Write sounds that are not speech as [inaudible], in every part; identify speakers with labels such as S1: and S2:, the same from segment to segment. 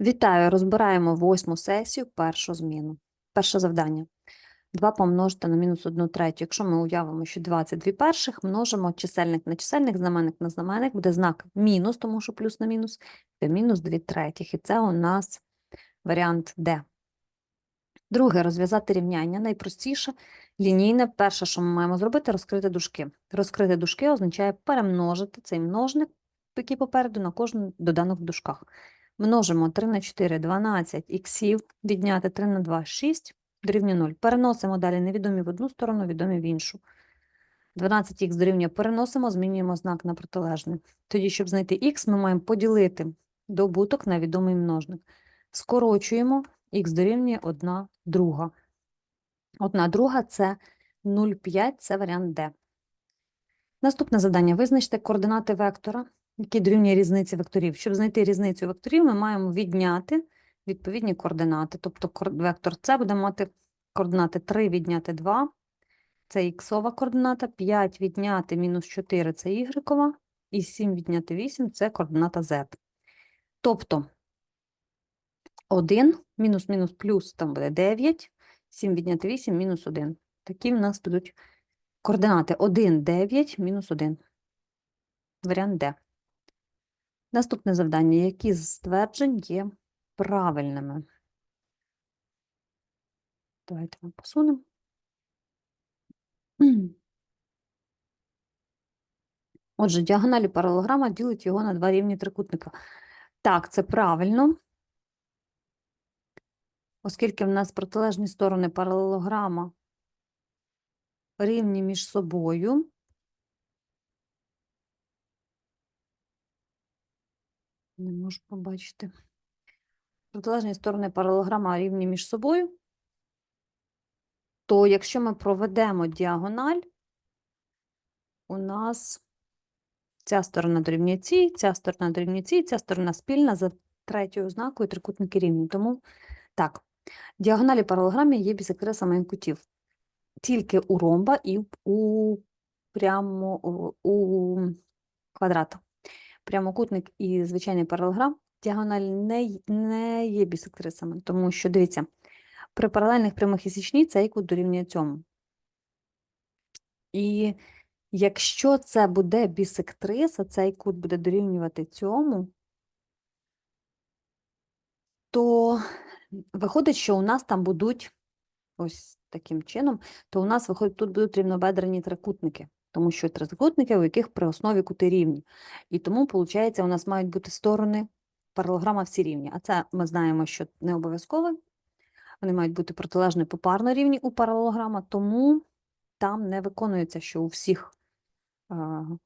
S1: Вітаю! Розбираємо восьму сесію, першу зміну. Перше завдання. 2 помножити на мінус 1 третю. Якщо ми уявимо, що 2 – це 2 перших, множимо чисельник на чисельник, знаменник на знаменник, буде знак мінус, тому що плюс на мінус, це мінус 2 третіх. І це у нас варіант Д. Друге, розв'язати рівняння. Найпростіше, лінійне. Перше, що ми маємо зробити, розкрити дужки. Розкрити дужки означає перемножити цей множник, який попереду, на кожен доданок в дужках. Множимо 3 на 4 – 12 іксів, відняти 3 на 2 – 6, дорівнює 0. Переносимо далі невідомі в одну сторону, відомі в іншу. 12х дорівнює переносимо, змінюємо знак на протилежний. Тоді, щоб знайти х, ми маємо поділити добуток на відомий множник. Скорочуємо, х дорівнює 1 друга. 1 друга – це 0,5, це варіант Д. Наступне завдання. Визначте координати вектора, які дорівнює різниці векторів. Щоб знайти різницю векторів, ми маємо відняти відповідні координати. Тобто вектор С буде мати координати 3 відняти 2, це іксова координата, 5 відняти мінус 4 – це ігрекова, і 7 відняти 8 – це координата z. Тобто 1 мінус мінус плюс там буде 9, 7 відняти 8 мінус 1. Такі в нас будуть координати 1, 9, мінус 1. Варіант Д. Наступне завдання. Які з стверджень є правильними? Давайте ми посунемо. [clears throat] Отже, діагоналі паралелограма ділить його на два рівні трикутника. Так, це правильно. Оскільки в нас протилежні сторони паралелограма рівні між собою, не можу побачити. Протилежні сторони паралелограма рівні між собою, то якщо ми проведемо діагональ, у нас ця сторона дорівнює цій, ця сторона дорівнює цій, ця сторона спільна за третьою ознакою трикутники рівні. Тому так, діагоналі паралелограмі є бісектрисами кутів. Тільки у ромба і у прямо у квадрата. Прямокутник і звичайний паралелограм діагональ не, не є бісектрисами, тому що, дивіться, при паралельних прямих і січній цей кут дорівнює цьому. І якщо це буде бісектриса, цей кут буде дорівнювати цьому, то виходить, що у нас там будуть ось таким чином, то у нас виходить, тут будуть рівнобедрені трикутники, тому що трикутники, у яких при основі кути рівні. І тому, виходить, у нас мають бути сторони паралелограма всі рівні. А це ми знаємо, що не обов'язково. Вони мають бути протилежно попарно рівні у паралелограма, тому там не виконується, що у всіх е,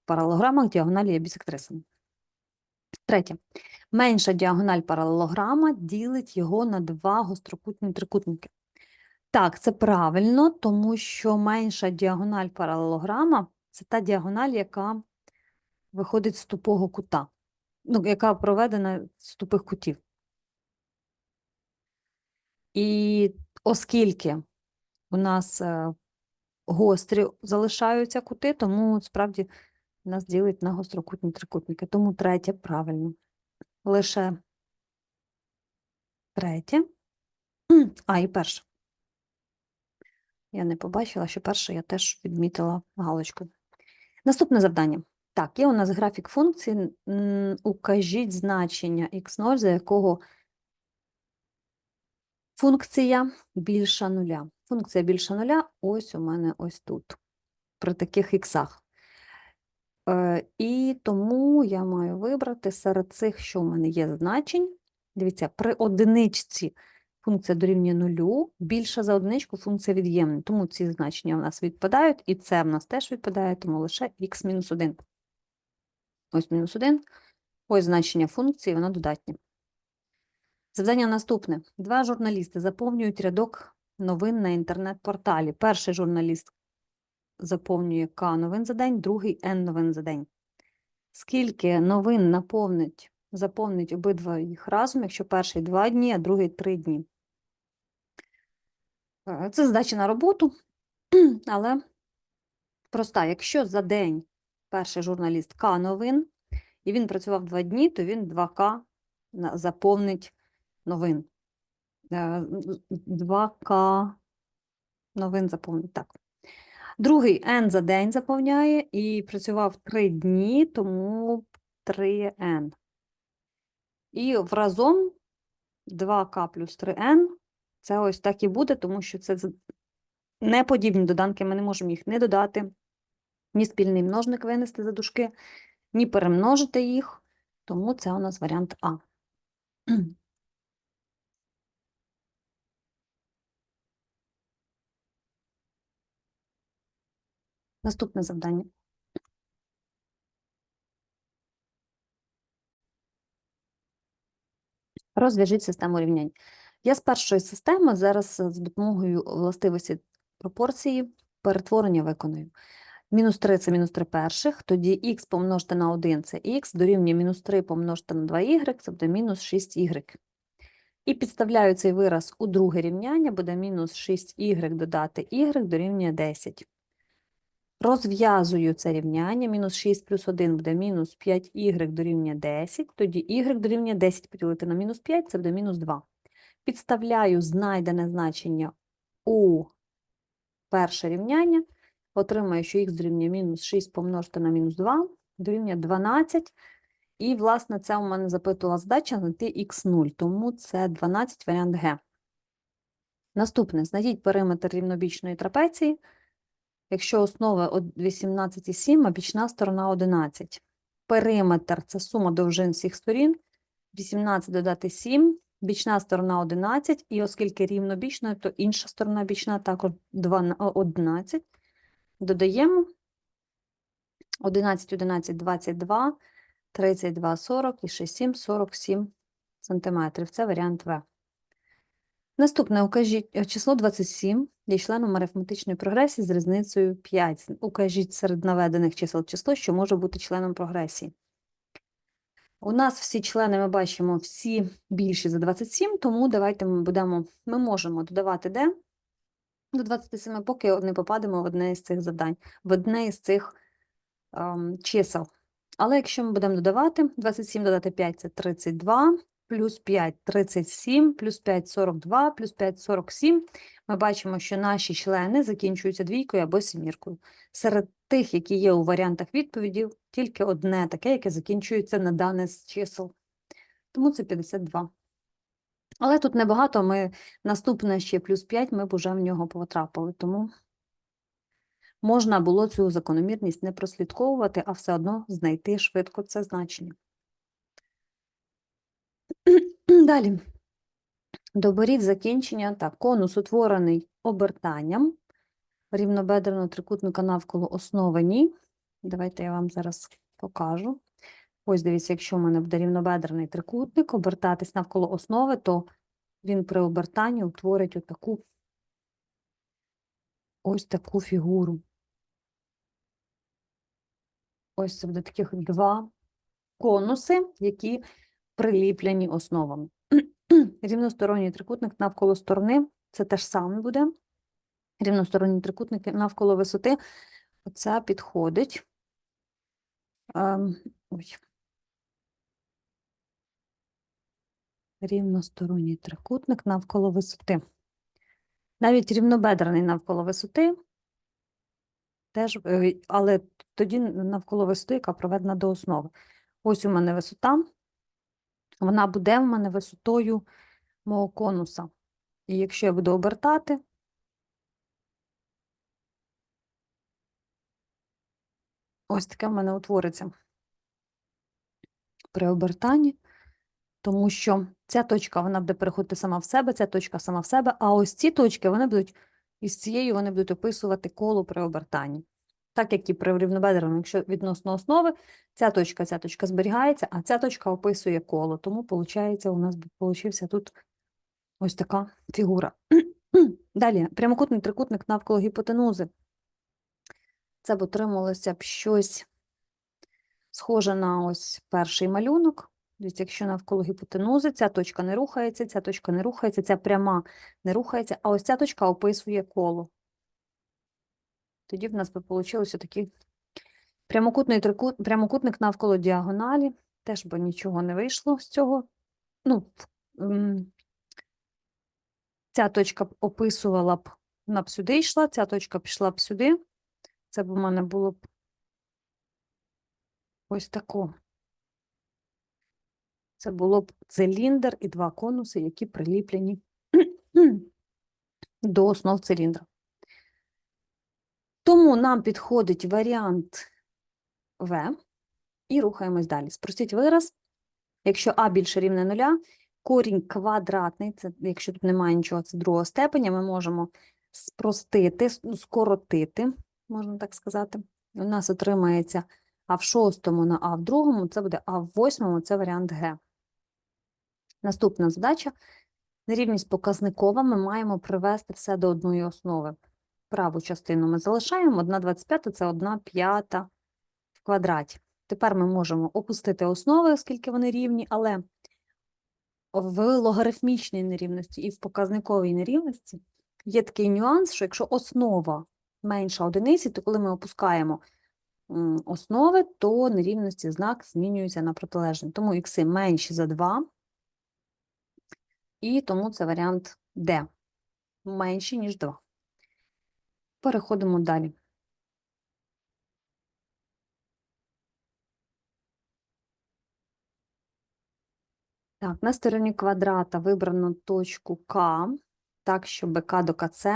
S1: паралелограмах діагоналі є бісектрисами. Третє. Менша діагональ паралелограма ділить його на два гострокутні трикутники. Так, це правильно, тому що менша діагональ паралелограма – це та діагональ, яка виходить з тупого кута, ну, яка проведена з тупих кутів. І оскільки у нас е, гострі залишаються кути, тому справді нас ділить на гострокутні трикутники. Тому третє правильно. Лише третє. А, і перше. Я не побачила, що перше я теж відмітила галочкою. Наступне завдання. Так, є у нас графік функції. Укажіть значення x0, за якого функція більша нуля. Функція більша нуля ось у мене ось тут, при таких іксах. Е, І тому я маю вибрати серед цих, що в мене є значень. Дивіться, при одиничці функція дорівнює нулю, більша за одиничку функція від'ємна. Тому ці значення в нас відпадають, і це в нас теж відпадає, тому лише х мінус 1. Ось мінус 1. Ось значення функції, воно додатнє. Завдання наступне. Два журналісти заповнюють рядок новин на інтернет-порталі. Перший журналіст заповнює К новин за день, другий Н новин за день. Скільки новин наповнить, заповнить обидва їх разом, якщо перший 2 дні, а другий 3 дні? Е, Це задача на роботу, [clears throat] але проста. Якщо за день перший журналіст К новин, і він працював 2 дні, то він 2К заповнить новин. Е, 2К новин заповнить. Так. Другий N за день заповняє і працював 3 дні, тому 3N. І разом 2К плюс 3N. Це ось так і буде, тому що це з- неподібні доданки. Ми не можемо їх не додати, ні спільний множник винести за дужки, ні перемножити їх. Тому це у нас варіант А. [clears throat] Наступне завдання. Розв'яжіть систему рівнянь. Я з першої системи зараз е, за допомогою властивості пропорції перетворення виконую. Мінус 3 – це мінус 3 перших, тоді х помножити на 1 – це х, дорівнює мінус 3 помножити на 2y, це буде мінус 6y. І підставляю цей вираз у друге рівняння, буде мінус 6y додати y дорівнює 10. Розв'язую це рівняння. Мінус 6 плюс 1 буде мінус 5y дорівнює 10. Тоді y дорівнює 10 поділити на мінус 5, це буде мінус 2. Підставляю знайдене значення у перше рівняння. Отримаю, що х дорівнює мінус 6 помножити на мінус 2, дорівнює 12. І, власне, це у мене запитувала задача знайти х0, тому це 12 варіант Г. Наступне. Знайдіть периметр рівнобічної трапеції. Якщо основа 18,7, а бічна сторона 11. Периметр – це сума довжин всіх сторін. 18 додати 7, бічна сторона 11, і оскільки рівнобічною, то інша сторона бічна також 11. Додаємо 11, 11, 22, 32, 40 і 6, 7, 47 сантиметрів. Це варіант В. Наступне, укажіть число 27 є членом арифметичної прогресії з різницею 5. Укажіть серед наведених чисел число, що може бути членом прогресії. У нас всі члени, ми бачимо, всі більші за 27, тому давайте ми будемо, ми можемо додавати де до 27, поки не попадемо в одне із цих завдань, в одне із цих ем, чисел. Але якщо ми будемо додавати, 27 додати 5 – це 32, плюс 5 – 37, плюс 5 – 42, плюс 5 – 47, ми бачимо, що наші члени закінчуються двійкою або сіміркою. Серед тих, які є у варіантах відповідів, тільки одне таке, яке закінчується на дане з чисел. Тому це 52. Але тут небагато, ми наступне ще плюс 5, ми б уже в нього потрапили, тому можна було цю закономірність не прослідковувати, а все одно знайти швидко це значення. [clears throat] Далі. Доберіть закінчення. Так, конус утворений обертанням рівнобедреного трикутника навколо основи ні. Давайте я вам зараз покажу. Ось дивіться, якщо в мене буде рівнобедрений трикутник, обертатись навколо основи, то він при обертанні утворить отаку ось таку фігуру. Ось це буде таких два конуси, які приліплені основами. [clears throat] Рівносторонній трикутник навколо сторони це те ж саме буде. Рівносторонній трикутник навколо висоти. Оце підходить. Ем, ой. Рівносторонній трикутник навколо висоти. Навіть рівнобедрений навколо висоти, теж, е, але тоді навколо висоти, яка проведена до основи. Ось у мене висота, вона буде в мене висотою мого конуса. І якщо я буду обертати, ось таке в мене утвориться при обертанні, тому що ця точка вона буде переходити сама в себе, ця точка сама в себе, а ось ці точки вони будуть із цією вони будуть описувати коло при обертанні. Так як і при рівнобедреному, якщо відносно основи, ця точка, ця точка зберігається, а ця точка описує коло. Тому, виходить, у нас получився тут ось така фігура. [clears throat] Далі, прямокутний трикутник навколо гіпотенузи. Це б отрималося б щось схоже на ось перший малюнок. Дивіться, якщо навколо гіпотенузи, ця точка не рухається, ця точка не рухається, ця пряма не рухається, а ось ця точка описує коло. Тоді в нас би вийшло такий прямокутний прямокутник навколо діагоналі. Теж би нічого не вийшло з цього. Ну, Ця точка описувала б, вона б сюди йшла, ця точка пішла б сюди. Це б у мене було б ось тако. Це було б циліндр і два конуси, які приліплені [clears throat] до основ циліндра. Тому нам підходить варіант В і рухаємось далі. Спростіть вираз. Якщо А більше рівне нуля, корінь квадратний, це якщо тут немає нічого, це другого степеня, ми можемо спростити, ну, скоротити, можна так сказати. У нас отримається А в шостому на А в другому, це буде А в восьмому, це варіант Г. Наступна задача. Нерівність показникова ми маємо привести все до одної основи. Праву частину ми залишаємо, 1,25 – це 1 п'ята в квадраті. Тепер ми можемо опустити основи, оскільки вони рівні, але в логарифмічній нерівності і в показниковій нерівності є такий нюанс, що якщо основа менша одиниці, то коли ми опускаємо основи, то нерівності знак змінюється на протилежний. Тому ікси менші за 2, і тому це варіант D. Менші, ніж 2. Переходимо далі. Так, на стороні квадрата вибрано точку К, так що БК до КЦ,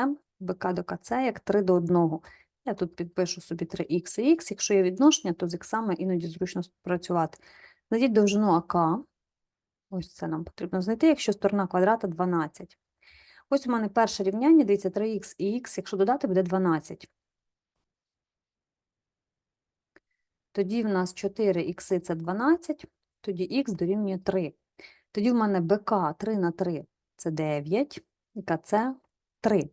S1: БК до КЦ як 3 до 1. Я тут підпишу собі 3х і х. Якщо є відношення, то з іксами іноді зручно працювати. Знайдіть довжину АК. Ось це нам потрібно знайти, якщо сторона квадрата 12. Ось у мене перше рівняння, дивіться, 3х і х, якщо додати, буде 12. Тоді в нас 4х це 12, тоді х дорівнює 3. Тоді в мене БК 3 на 3 це 9, і КЦ 3.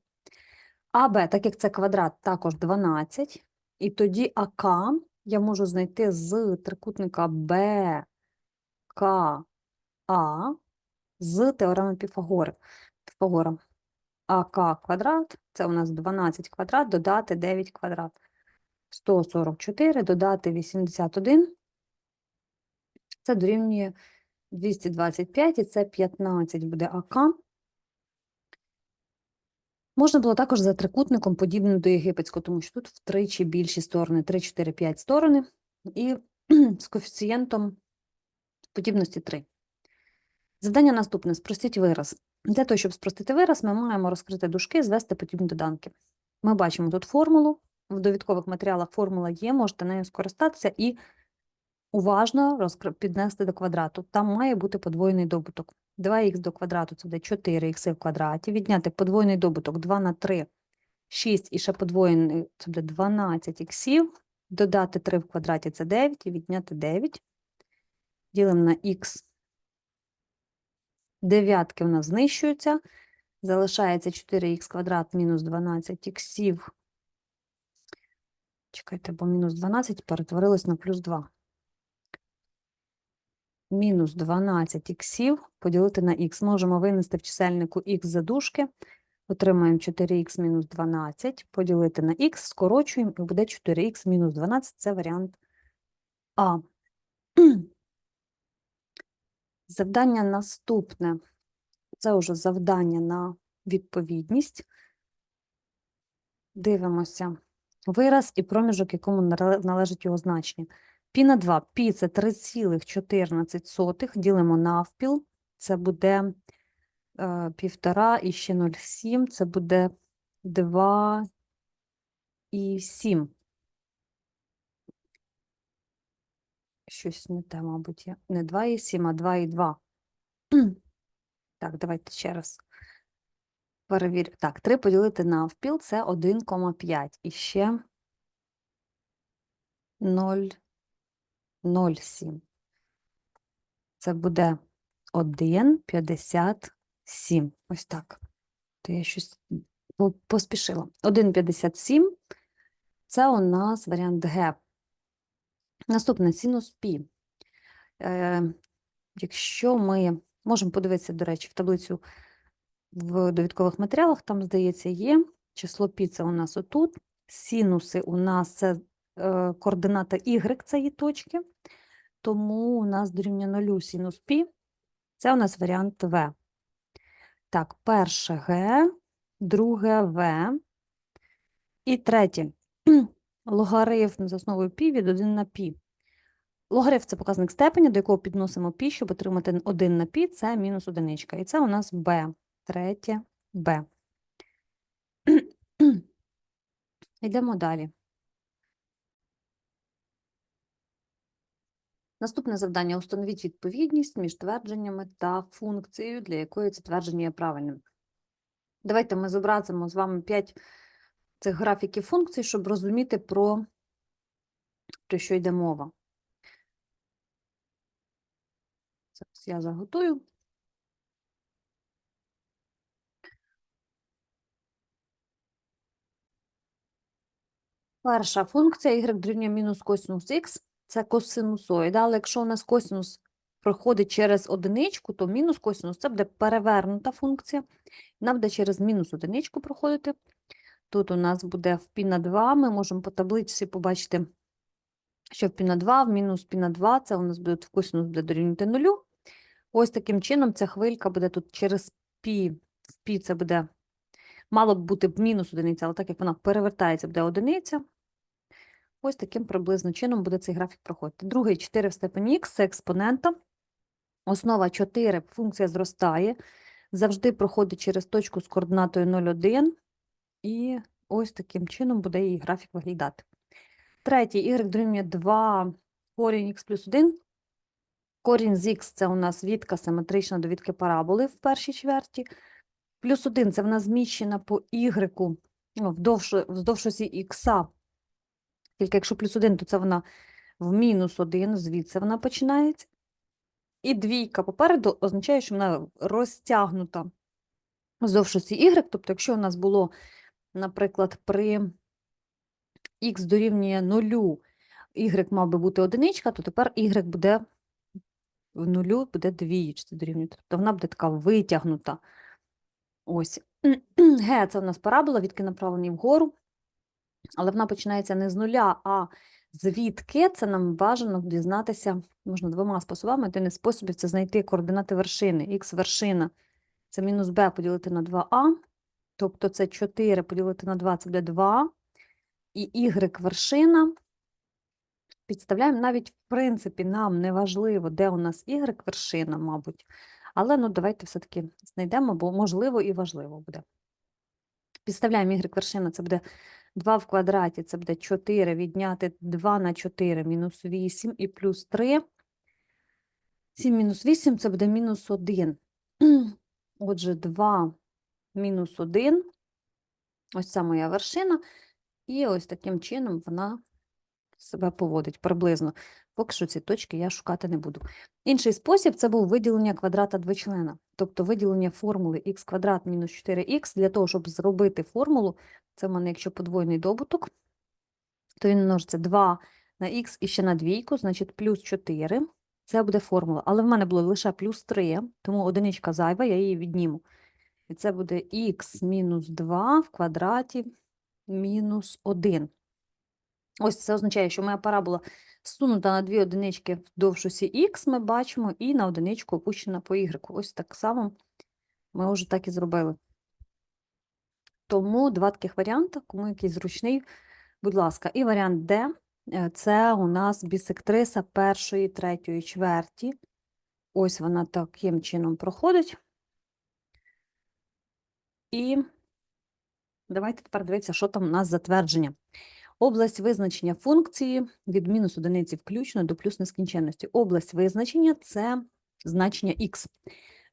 S1: АБ, так як це квадрат, також 12. І тоді АК я можу знайти з трикутника БКА з теореми. Піфагора. АК квадрат, це у нас 12 квадрат, додати 9 квадрат. 144, додати 81, це дорівнює 225, і це 15 буде АК. Можна було також за трикутником подібним до єгипетського, тому що тут втричі більші сторони, 3, 4, 5 сторони, і [clears throat] з коефіцієнтом подібності 3. Завдання наступне. Спростіть вираз. Для того, щоб спростити вираз, ми маємо розкрити дужки, звести подібні доданки. Ми бачимо тут формулу. В довідкових матеріалах формула є, можете нею скористатися і уважно піднести до квадрату. Там має бути подвоєний добуток. 2х до квадрату це буде 4х в квадраті. Відняти подвоєний добуток 2 на 3, 6 і ще подвоєний це буде 12 х. Додати 3 в квадраті це 9 і відняти 9. Ділимо на х. Дев'ятки у нас знищуються. Залишається 4х квадрат мінус 12 х. Чекайте, бо мінус 12 перетворилось на плюс 2. Мінус 12 іксів поділити на х. Можемо винести в чисельнику х за дужки. Отримаємо 4х мінус 12, поділити на х, скорочуємо, і буде 4х мінус 12. Це варіант А. Завдання наступне. Це вже завдання на відповідність. Дивимося. Вираз і проміжок, якому належить його значення. Пі на 2. Пі – це 3,14. Ділимо навпіл. Це буде е, півтора і ще 0,7. Це буде 2 і 7. Щось не те, мабуть, є. Не 2 і 7, а 2 і 2. [clears throat] Так, давайте ще раз. Перевір. Так, 3 поділити на впіл – це 1,5. І ще 0,07. Це буде 1,57. Ось так. То я щось поспішила. 1,57 – це у нас варіант Г. Наступне синус пі. Е, якщо ми можемо подивитися, до речі, в таблицю в довідкових матеріалах, там, здається, є число пі це у нас отут. Синуси у нас це е, координата y цієї точки, тому у нас дорівнює нулю синус пі. Це у нас варіант В. Так, перше Г, друге В. І третє Логарифм з основою π від 1 на π. Логарифм – це показник степеня, до якого підносимо π, щоб отримати 1 на π, це мінус одиничка. І це у нас b. Третє b. [clears throat] Йдемо далі. Наступне завдання – установіть відповідність між твердженнями та функцією, для якої це твердження є правильним. Давайте ми зобразимо з вами 5 цих графіків функцій, щоб розуміти, про, про що йде мова. Зараз я заготую. Перша функція y дорівнює мінус косинус х – це косинусоїда, але якщо у нас косинус проходить через одиничку, то мінус косинус – це буде перевернута функція. Вона буде через мінус одиничку проходити. Тут у нас буде в пі на 2, ми можемо по табличці побачити, що в пі на 2, в мінус пі на 2, це у нас буде в косинус буде дорівнювати нулю. Ось таким чином ця хвилька буде тут через пі, в пі це буде, мало б бути мінус одиниця, але так як вона перевертається, буде одиниця. Ось таким приблизно чином буде цей графік проходити. Другий 4 в степені х це експонента. Основа 4, функція зростає, завжди проходить через точку з координатою 0,1. І ось таким чином буде її графік виглядати. Третій, y дорівнює 2, корінь х плюс 1. Корінь з х – це у нас відка симетрична до відки параболи в першій чверті. Плюс 1 – це вона зміщена по y ну, вдовж, вздовж осі х. Тільки якщо плюс 1, то це вона в мінус 1, звідси вона починається. І двійка попереду означає, що вона розтягнута вздовж осі y. Тобто, якщо у нас було, наприклад, при х дорівнює 0, y мав би бути одиничка, то тепер y буде в нулю, буде двічці дорівнювати. Тобто вона буде така витягнута. Ось. [clears throat] Г – це у нас парабола, відки направлені вгору. Але вона починається не з нуля, а звідки це нам бажано дізнатися можна двома способами. Один із способів це знайти координати вершини. Х вершина це мінус b поділити на 2а, тобто це 4 поділити на 2 це буде 2. І y вершина. Підставляємо навіть, в принципі, нам не важливо, де у нас y вершина, мабуть. Але ну, давайте все-таки знайдемо, бо можливо і важливо буде. Підставляємо y вершина, це буде 2 в квадраті, це буде 4, відняти 2 на 4, мінус 8 і плюс 3. 7 мінус 8 це буде мінус 1. [clears throat] Отже, 2 мінус 1. Ось це моя вершина. І ось таким чином вона себе поводить приблизно. Поки що ці точки я шукати не буду. Інший спосіб це був виділення квадрата двочлена, тобто виділення формули х квадрат мінус 4х. Для того, щоб зробити формулу, це в мене, якщо подвойний добуток, то він множиться 2 на х і ще на двійку, значить плюс 4. Це буде формула. Але в мене було лише плюс 3, тому одиничка зайва, я її відніму. І це буде х мінус 2 в квадраті мінус 1. Ось це означає, що моя парабола сунута на дві одинички вдовж осі х, ми бачимо, і на одиничку опущена по y. Ось так само ми вже так і зробили. Тому два таких варіанти, кому якийсь зручний, будь ласка. І варіант Д е, це у нас бісектриса першої, третьої чверті. Ось вона таким чином проходить. І давайте тепер дивитися, що там у нас затвердження. Область визначення функції від мінус одиниці включно до плюс нескінченності. Область визначення це значення х.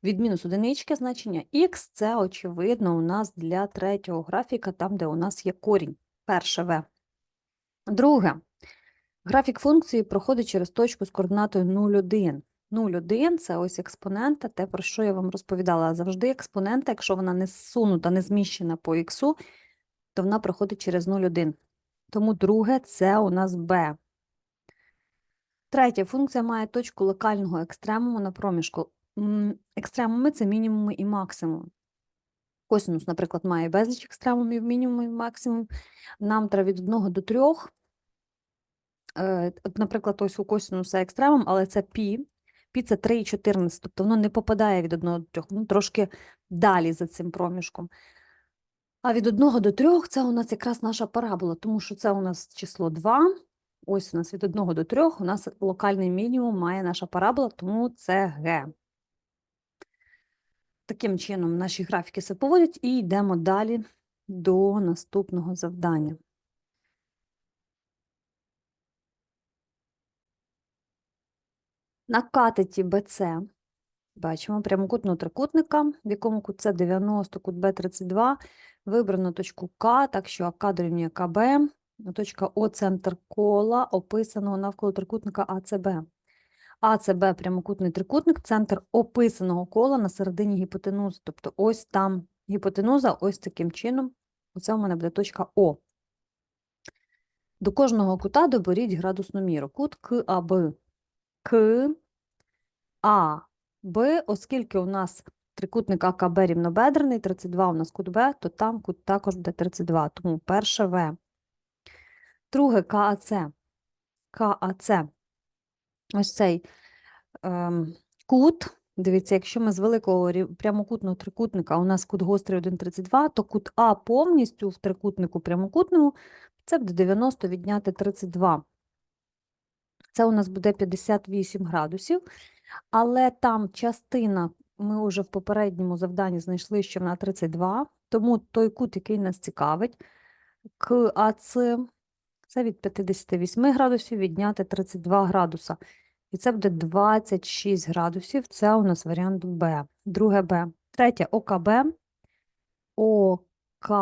S1: Від мінус одинички значення х це, очевидно, у нас для третього графіка, там, де у нас є корінь. Перше В. Друге. Графік функції проходить через точку з координатою 0,1. 0,1 це ось експонента, те, про що я вам розповідала. Завжди експонента, якщо вона не зсунута, не зміщена по х, то вона проходить через 0,1. Тому друге це у нас b. Третя функція має точку локального екстремуму на проміжку. Екстремуми це мінімуми і максимум. Косинус, наприклад, має безліч екстремумів, мінімум і максимум. Нам треба від 1 до 3. Е, наприклад, ось у косинуса екстремум, але це π. Це 3,14, тобто воно не попадає від 1 до 3, воно трошки далі за цим проміжком. А від 1 до 3 це у нас якраз наша парабола, тому що це у нас число 2. Ось у нас від 1 до 3 у нас локальний мінімум має наша парабола, тому це Г. Таким чином наші графіки себе поводять і йдемо далі до наступного завдання. На катеті БЦ бачимо прямокутного трикутника, в якому кут С 90, кут Б 32. Вибрано точку К, так що АК дорівнює КБ, точка О центр кола, описаного навколо трикутника АЦБ. АЦБ прямокутний трикутник, центр описаного кола на середині гіпотенузи. Тобто ось там гіпотенуза, ось таким чином. Оце у мене буде точка О. До кожного кута доберіть градусну міру. Кут КАБ. К, А, Б, оскільки у нас трикутник АКБ рівнобедрений, 32 у нас кут Б, то там кут також буде 32, тому перше В. Друге КАЦ. КАЦ. Ось цей ем, кут. Дивіться, якщо ми з великого прямокутного трикутника, у нас кут гострий 1,32, то кут А повністю в трикутнику прямокутному це буде 90 відняти 32. Це у нас буде 58 градусів, але там частина, ми вже в попередньому завданні знайшли, що вона 32, тому той кут, який нас цікавить, КАЦ, це від 58 градусів відняти 32 градуса. І це буде 26 градусів, це у нас варіант Б. Друге Б. Третє ОКБ. ОКБ,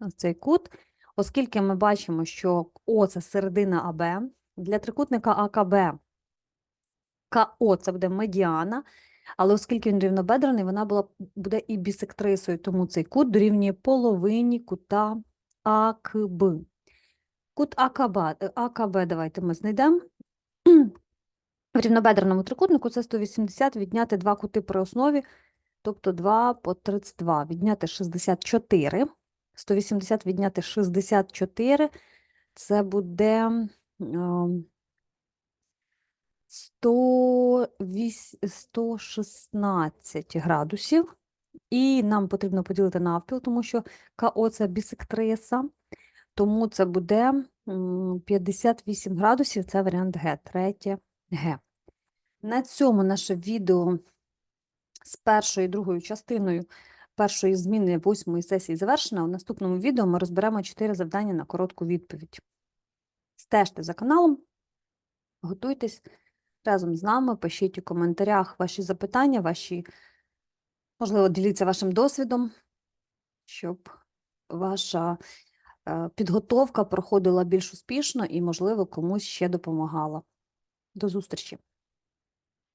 S1: ось цей кут. Оскільки ми бачимо, що О це середина АБ, для трикутника АКБ КО це буде медіана, але оскільки він рівнобедрений, вона була, буде і бісектрисою, тому цей кут дорівнює половині кута АКБ. Кут АКБ, е, АКБ давайте ми знайдемо. В рівнобедреному трикутнику це 180 відняти два кути при основі, тобто 2 по 32, відняти 64. 180 відняти 64, це буде ем, 108 116 градусів. І нам потрібно поділити навпіл, тому що КО це бісектриса, тому це буде 58 градусів, це варіант Г, третє Г. На цьому наше відео з першою і другою частиною першої зміни восьмої сесії завершено. У наступному відео ми розберемо чотири завдання на коротку відповідь. Стежте за каналом, готуйтесь разом з нами, пишіть у коментарях ваші запитання, ваші, можливо, діліться вашим досвідом, щоб ваша е, підготовка проходила більш успішно і, можливо, комусь ще допомагала. До зустрічі!